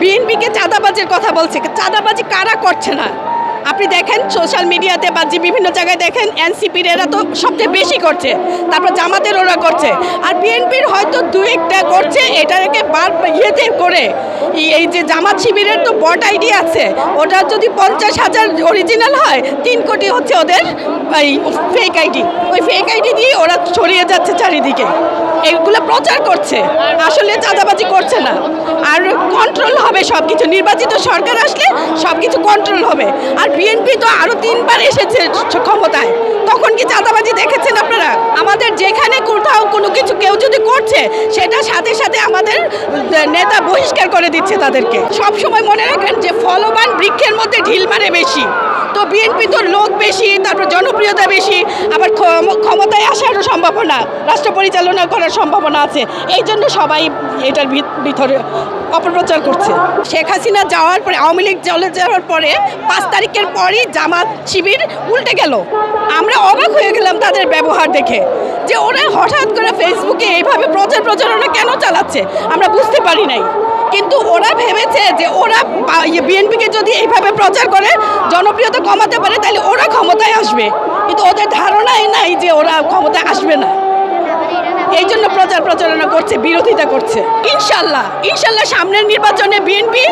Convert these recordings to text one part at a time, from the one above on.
বিএনপিকে চাঁদাবাজির কথা বলছে। চাঁদাবাজি কারা করছে না? আপনি দেখেন সোশ্যাল মিডিয়াতে বা যে বিভিন্ন জায়গায় দেখেন এনসিপির এরা তো সবচেয়ে বেশি করছে। তারপর জামাতের ওরা করছে। আর বিএনপির হয়তো দু একটা করছে, এটাকে বার ইয়েতে করে। এই- যে জামাত শিবিরের তো বট আইডি আছে, ওটা যদি পঞ্চাশ হাজার অরিজিনাল হয়, তিন কোটি হচ্ছে ওদের এই ফেক আইডি ওই ফেক আইডি দিয়ে ওরা ছড়িয়ে যাচ্ছে চারিদিকে। এগুলো প্রচার করছে। আসলে চাঁদাবাজি করছে না। হবে সব কিছু নির্বাচিত সরকার আসলে সব কিছু কন্ট্রোল হবে। আর বিএনপি তো আরও তিনবার এসেছে ক্ষমতায়। তখন কি চাঁদাবাজি দেখেছেন আপনারা? আমাদের যেখানে কোথাও কোনো কিছু কেউ যদি করছে, সেটা সাথে সাথে আমাদের নেতা বহিষ্কার করে দিচ্ছে তাদেরকে। সব সময় মনে রাখেন যে ফলবান বৃক্ষের মধ্যে ঢিল মারে বেশি। তো বিএনপি তো লোক বেশি, তারপর জনপ্রিয়তা বেশি, আবার ক্ষম- ক্ষমতায় আসারও সম্ভাবনা, রাষ্ট্র পরিচালনা করার সম্ভাবনা আছে। এই জন্য সবাই এটার ভিত- ভিতরে অপপ্রচার করছে। শেখ হাসিনা যাওয়ার পরে, আওয়ামী লীগ চলে যাওয়ার পরে পাঁচ তারিখের পরই জামাত শিবির উল্টে গেল। আমরা অবাক হয়ে গেলাম তাদের ব্যবহার দেখে। যে ওরা হঠাৎ করে ফেসবুকে এইভাবে প্রচার প্রচারণা কেন চালাচ্ছে, আমরা বুঝতে পারি নাই। কিন্তু ওরা ভেবেছে যে ওরা বিএনপিকে যদি এইভাবে প্রচার করে, জনপ্রিয়তা কমাতে পারে, তাহলে ওরা ক্ষমতায় আসবে। কিন্তু ওদের ধারণাই নাই যে ওরা ক্ষমতায় আসবে না। এই জন্য প্রচার প্রচারণা করছে বিরোধিতা করছে। ইনশাল্লাহ ইনশাল্লাহ সামনের নির্বাচনে বিএনপি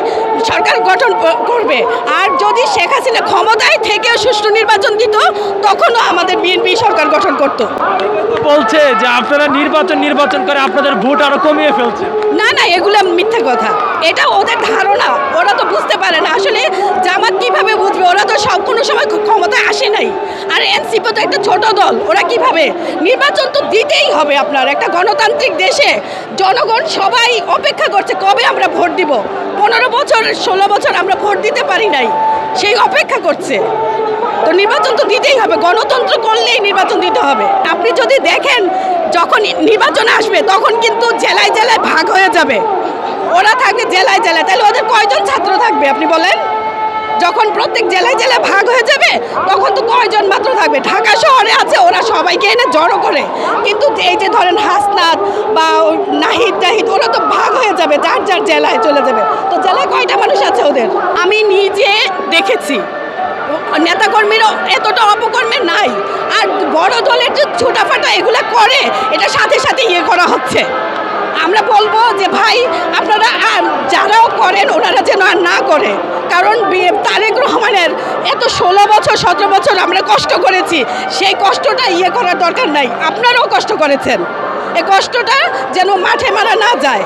সরকার গঠন করবে। আর যদি শেখ হাসিনা ক্ষমতায় থেকে সুষ্ঠু নির্বাচন দিত তখনও আমাদের বিএনপি সরকার গঠন করতো। বলছে যে আপনারা নির্বাচন নির্বাচন করে আপনাদের ভোট আরও কমিয়ে ফেলছে। না না এগুলো মিথ্যা কথা। এটা ওদের ধারণা ওরা তো বুঝতে পারে না আসলে জামাত কীভাবে বুঝবে ওরা তো সব কোনো সময় ক্ষমতায় আসে নাই। আর এনসিপি তো একটা ছোট দল, ওরা কীভাবে? নির্বাচন তো দিতেই হবে আপনার, একটা গণতান্ত্রিক দেশে জনগণ সবাই অপেক্ষা করছে কবে আমরা ভোট দিব। পনেরো বছর, ষোলো বছর আমরা ভোট দিতে পারি নাই, সেই অপেক্ষা করছে। তো নির্বাচন তো দিতেই হবে, গণতন্ত্র করলেই নির্বাচন দিতে হবে। আপনি যদি দেখেন, যখন নির্বাচন আসবে, তখন কিন্তু জেলায় জেলায় ভাগ হয়ে যাবে। ওরা থাকবে জেলায় জেলায়, তাহলে ওদের কয়জন ছাত্র থাকবে আপনি বলেন? যখন প্রত্যেক জেলায় জেলায় ভাগ হয়ে যাবে, তখন তো কয়জন মাত্র থাকবে? ঢাকা শহরে আছে, ওরা সবাইকে এনে জড়ো করে। কিন্তু এই যে ধরেন হাসনাত বা নাহিদ টাহিদ ওরা তো ভাগ হয়ে যাবে, যার যার জেলায় চলে যাবে। তো জেলায় কয়টা মানুষ আছে ওদের? আমি নিজে দেখেছি। নেতাকর্মীরা এতটা অপকর্মে নাই। আর বড় দলের যে ছোটাফাটা এগুলো করে, এটা সাথে সাথে ইয়ে করা হচ্ছে। আমরা বলব যে, ভাই, আপনারা যারাও করেন, ওনারা যেন আর না করে। কারণ এত ষোলো বছর, সতেরো বছর আমরা কষ্ট করেছি, সেই কষ্টটা ইয়ে করার দরকার নাই। আপনারাও কষ্ট করেছেন। এই কষ্টটা যেন মাঠে মারা না যায়।